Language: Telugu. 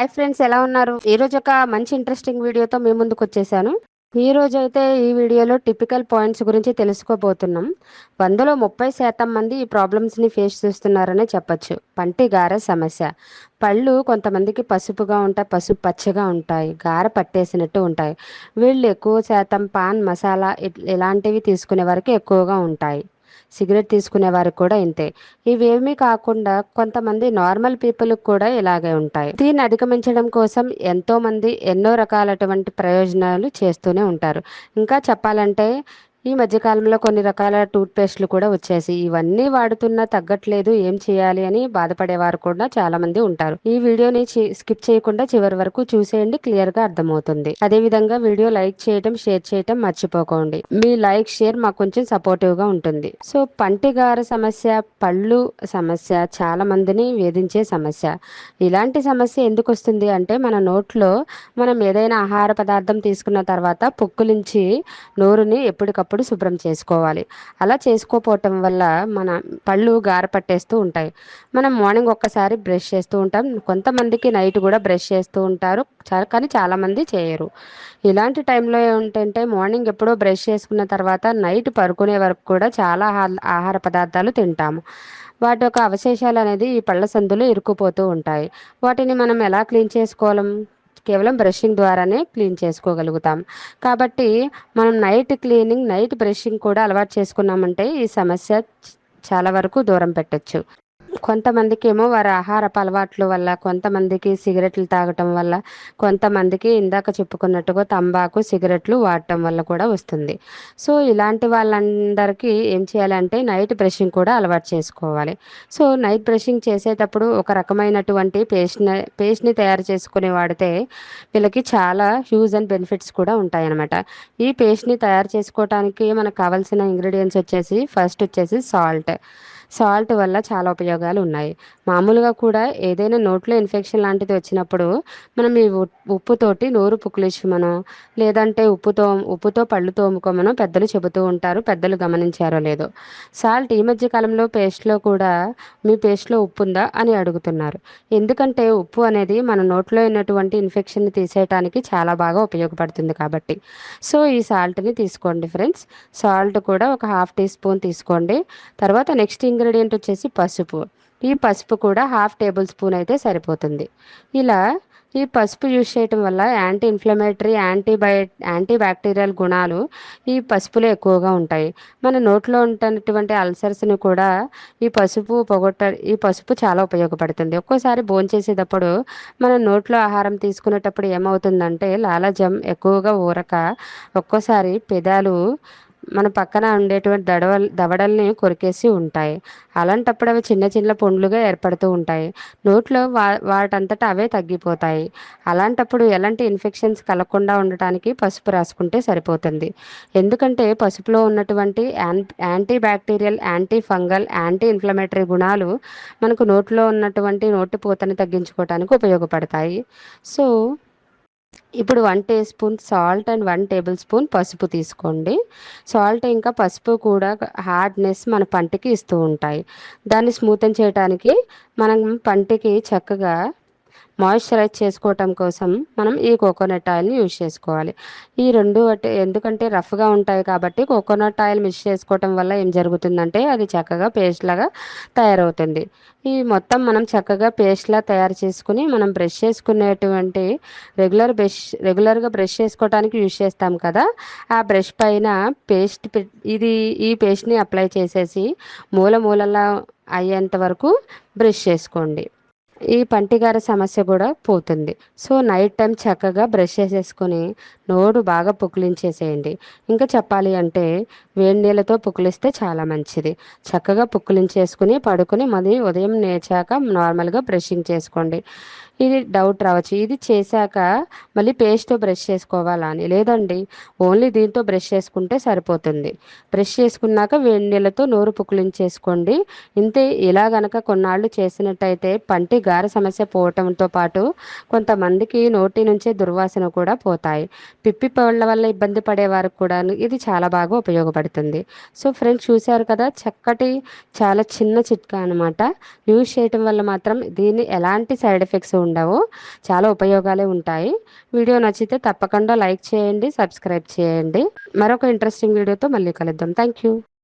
హాయ్ ఫ్రెండ్స్ ఎలా ఉన్నారు? ఈ రోజు ఒక మంచి ఇంట్రెస్టింగ్ వీడియోతో మీ ముందుకు వచ్చేసాను. ఈ రోజు అయితే ఈ వీడియోలో టిపికల్ పాయింట్స్ గురించి తెలుసుకోబోతున్నాం. వందలో ముప్పై శాతం మంది ఈ ప్రాబ్లమ్స్ని ఫేస్ చేస్తున్నారనే చెప్పొచ్చు. పంటి గార సమస్య. పళ్ళు కొంతమందికి పసుపుగా ఉంటాయి పసుపు పచ్చగా ఉంటాయి గార పట్టేసినట్టు ఉంటాయి. వీళ్ళు ఎక్కువ శాతం పాన్ మసాలా ఇలాంటివి తీసుకునే వరకు ఎక్కువగా ఉంటాయి. సిగరెట్ తీసుకునే వారికి కూడా ఇంతే. ఇవేమీ కాకుండా కొంతమంది నార్మల్ పీపుల్ కూడా ఇలాగే ఉంటాయి. దీన్ని అధిగమించడం కోసం ఎంతో మంది ఎన్నో రకాలటువంటి ప్రయోజనాలు చేస్తూనే ఉంటారు. ఇంకా చెప్పాలంటే ఈ మధ్యకాలంలో కొన్ని రకాల టూత్ పేస్ట్లు కూడా వచ్చేసి ఇవన్నీ వాడుతున్నా తగ్గట్లేదు ఏం చేయాలి అని బాధపడేవారు కూడా చాలా మంది ఉంటారు. ఈ వీడియోని స్కిప్ చేయకుండా చివరి వరకు చూసేయండి క్లియర్గా అర్థమవుతుంది. అదే విధంగా వీడియో లైక్ చేయటం షేర్ చేయటం మర్చిపోకండి. మీ లైక్ షేర్ మాకు కొంచెం సపోర్టివ్గా ఉంటుంది. సో పంటిగార సమస్య పళ్ళు సమస్య చాలా మందిని వేధించే సమస్య. ఇలాంటి సమస్య ఎందుకు వస్తుంది అంటే మన నోట్లో మనం ఏదైనా ఆహార పదార్థం తీసుకున్న తర్వాత పొక్కులించి నోరుని ఎప్పటికప్పుడు అప్పుడు శుభ్రం చేసుకోవాలి. అలా చేసుకోపోవటం వల్ల మన పళ్ళు గారపట్టేస్తూ ఉంటాయి. మనం మార్నింగ్ ఒక్కసారి బ్రష్ చేస్తూ ఉంటాం. కొంతమందికి నైట్ కూడా బ్రష్ చేస్తూ ఉంటారు. కానీ చాలామంది చేయరు. ఇలాంటి టైంలో ఏంటంటే మార్నింగ్ ఎప్పుడో బ్రష్ చేసుకున్న తర్వాత నైట్ పడుకునే వరకు కూడా చాలా ఆహార పదార్థాలు తింటాము. వాటి యొక్క అవశేషాలు అనేది ఈ పళ్ళ సందులో ఇరుక్కుపోతూ ఉంటాయి. వాటిని మనం ఎలా క్లీన్ చేసుకోవాలం? కేవలం బ్రషింగ్ ద్వారానే క్లీన్ చేసుకోగలుగుతాం. కాబట్టి మనం నైట్ క్లీనింగ్ నైట్ బ్రషింగ్ కూడా అలవాటు చేసుకున్నామంటే ఈ సమస్య చాలా వరకు దూరం పెట్టచ్చు. కొంతమందికి ఏమో వారి ఆహారపు అలవాట్ల వల్ల కొంతమందికి సిగరెట్లు తాగటం వల్ల కొంతమందికి ఇందాక చెప్పుకున్నట్టుగా తంబాకు సిగరెట్లు వాడటం వల్ల కూడా వస్తుంది. సో ఇలాంటి వాళ్ళందరికీ ఏం చేయాలంటే నైట్ బ్రషింగ్ కూడా అలవాటు చేసుకోవాలి. సో నైట్ బ్రషింగ్ చేసేటప్పుడు ఒక రకమైనటువంటి పేస్ట్ని పేస్ట్ని తయారు చేసుకుని వాడితే వీళ్ళకి చాలా హ్యూజ్ అండ్ బెనిఫిట్స్ కూడా ఉంటాయన్నమాట. ఈ పేస్ట్ని తయారు చేసుకోవడానికి మనకు కావాల్సిన ఇంగ్రీడియంట్స్ వచ్చేసి ఫస్ట్ వచ్చేసి సాల్ట్. సాల్ట్ వల్ల చాలా ఉపయోగాలు ఉన్నాయి మామూలుగా కూడా ఏదైనా నోట్లో ఇన్ఫెక్షన్ లాంటిది వచ్చినప్పుడు మనం ఈ ఉప్పుతోటి నోరు పుక్కిలించమనో లేదంటే ఉప్పుతో ఉప్పుతో పళ్ళు తోముకోమనో పెద్దలు చెబుతూ ఉంటారు పెద్దలు గమనించారో లేదో. సాల్ట్ ఈ మధ్య కాలంలో పేస్ట్లో కూడా మీ పేస్ట్లో ఉప్పు ఉందా అని అడుగుతున్నారు. ఎందుకంటే ఉప్పు అనేది మన నోట్లో ఉన్నటువంటి ఇన్ఫెక్షన్ని తీసేయటానికి చాలా బాగా ఉపయోగపడుతుంది కాబట్టి. సో ఈ సాల్ట్ని తీసుకోండి ఫ్రెండ్స్. సాల్ట్ కూడా ఒక హాఫ్ టీ స్పూన్ తీసుకోండి. తర్వాత నెక్స్ట్ ఇంగ్రీడియంట్ వచ్చేసి పసుపు. ఈ పసుపు కూడా హాఫ్ టేబుల్ స్పూన్ అయితే సరిపోతుంది. ఇలా ఈ పసుపు యూజ్ చేయటం వల్ల యాంటీ ఇన్ఫ్లమేటరీ యాంటీబయో యాంటీ బ్యాక్టీరియల్ గుణాలు ఈ పసుపులో ఎక్కువగా ఉంటాయి. మన నోట్లో ఉంటున్నటువంటి అల్సర్స్ని కూడా ఈ పసుపు పొగొట్ట ఈ పసుపు చాలా ఉపయోగపడుతుంది. ఒక్కోసారి భోంచేసేటప్పుడు మన నోట్లో ఆహారం తీసుకునేటప్పుడు ఏమవుతుందంటే లాలజం ఎక్కువగా ఊరక ఒక్కోసారి పెదాలు మన పక్కన ఉండేటువంటి దడవ దవడల్ని కొరికేసి ఉంటాయి. అలాంటప్పుడు అవి చిన్న చిన్న పొండ్లుగా ఏర్పడుతూ ఉంటాయి. నోట్లో వా వాటంతటా అవే తగ్గిపోతాయి. అలాంటప్పుడు ఎలాంటి ఇన్ఫెక్షన్స్ కలగకుండా ఉండటానికి పసుపు రాసుకుంటే సరిపోతుంది. ఎందుకంటే పసుపులో ఉన్నటువంటి anti bacterial anti fungal anti inflammatory గుణాలు మనకు నోట్లో ఉన్నటువంటి నోటి పూతని తగ్గించుకోవడానికి ఉపయోగపడతాయి. సో ఇప్పుడు one teaspoon salt and one tablespoon పసుపు తీసుకోండి. సాల్ట్ ఇంకా పసుపు కూడా హార్డ్నెస్ మన పంటికి ఇస్తూ ఉంటాయి. దాన్ని స్మూతన్ చేయడానికి మనం పంటికి చక్కగా మాయిశ్చరైజ్ చేసుకోవటం కోసం మనం ఈ కోకోనట్ ఆయిల్ని యూజ్ చేసుకోవాలి. ఈ రెండు ఎందుకంటే రఫ్గా ఉంటాయి కాబట్టి కోకోనట్ ఆయిల్ మిక్స్ చేసుకోవటం వల్ల ఏం జరుగుతుందంటే అది చక్కగా పేస్ట్ లాగా తయారవుతుంది. ఈ మొత్తం మనం చక్కగా పేస్ట్లా తయారు చేసుకుని మనం బ్రష్ చేసుకునేటువంటి రెగ్యులర్ బ్రష్ రెగ్యులర్గా బ్రష్ చేసుకోవడానికి యూజ్ చేస్తాం కదా. ఆ బ్రష్ పైన పేస్ట్ ఇది ఈ పేస్ట్ని అప్లై చేసేసి మూల మూలలా అయ్యేంత వరకు బ్రష్ చేసుకోండి. ఈ పంటిగార సమస్య కూడా పోతుంది. సో నైట్ టైం చక్కగా బ్రష్ చేసేసుకొని నోరు బాగా పుక్కిలించేసేయండి ఇంకా చెప్పాలి అంటే వేడి నీళ్ళతో పుక్కిలిస్తే చాలా మంచిది. చక్కగా పుక్కిలించేసుకుని పడుకుని మళ్ళీ ఉదయం నేర్చాక నార్మల్గా బ్రషింగ్ చేసుకోండి. ఇది డౌట్ రావచ్చు. ఇది చేశాక మళ్ళీ పేస్ట్తో బ్రష్ చేసుకోవాలా అని లేదండి ఓన్లీ దీంతో బ్రష్ చేసుకుంటే సరిపోతుంది. బ్రష్ చేసుకున్నాక వేడి నీళ్ళతో నోరు పుక్కిలించేసుకోండి. ఇంతే ఇలా గనక కొన్నాళ్ళు చేసినట్టయితే పంటి గార సమస్య పోవటంతో పాటు కొంతమందికి నోటి నుంచే దుర్వాసన కూడా పోతాయి. పిప్పి పళ్ళ వల్ల ఇబ్బంది పడే వారికి కూడా ఇది చాలా బాగా ఉపయోగపడుతుంది. సో ఫ్రెండ్స్ చూశారు కదా చక్కటి చాలా చిన్న చిట్కా అనమాట యూజ్ చేయటం వల్ల మాత్రం దీన్ని ఎలాంటి సైడ్ ఎఫెక్ట్స్ ఉండవు. చాలా ఉపయోగాలే ఉంటాయి. వీడియో నచ్చితే తప్పకుండా లైక్ చేయండి సబ్స్క్రైబ్ చేయండి. మరొక ఇంట్రెస్టింగ్ వీడియోతో మళ్ళీ కలుద్దాం. Thank you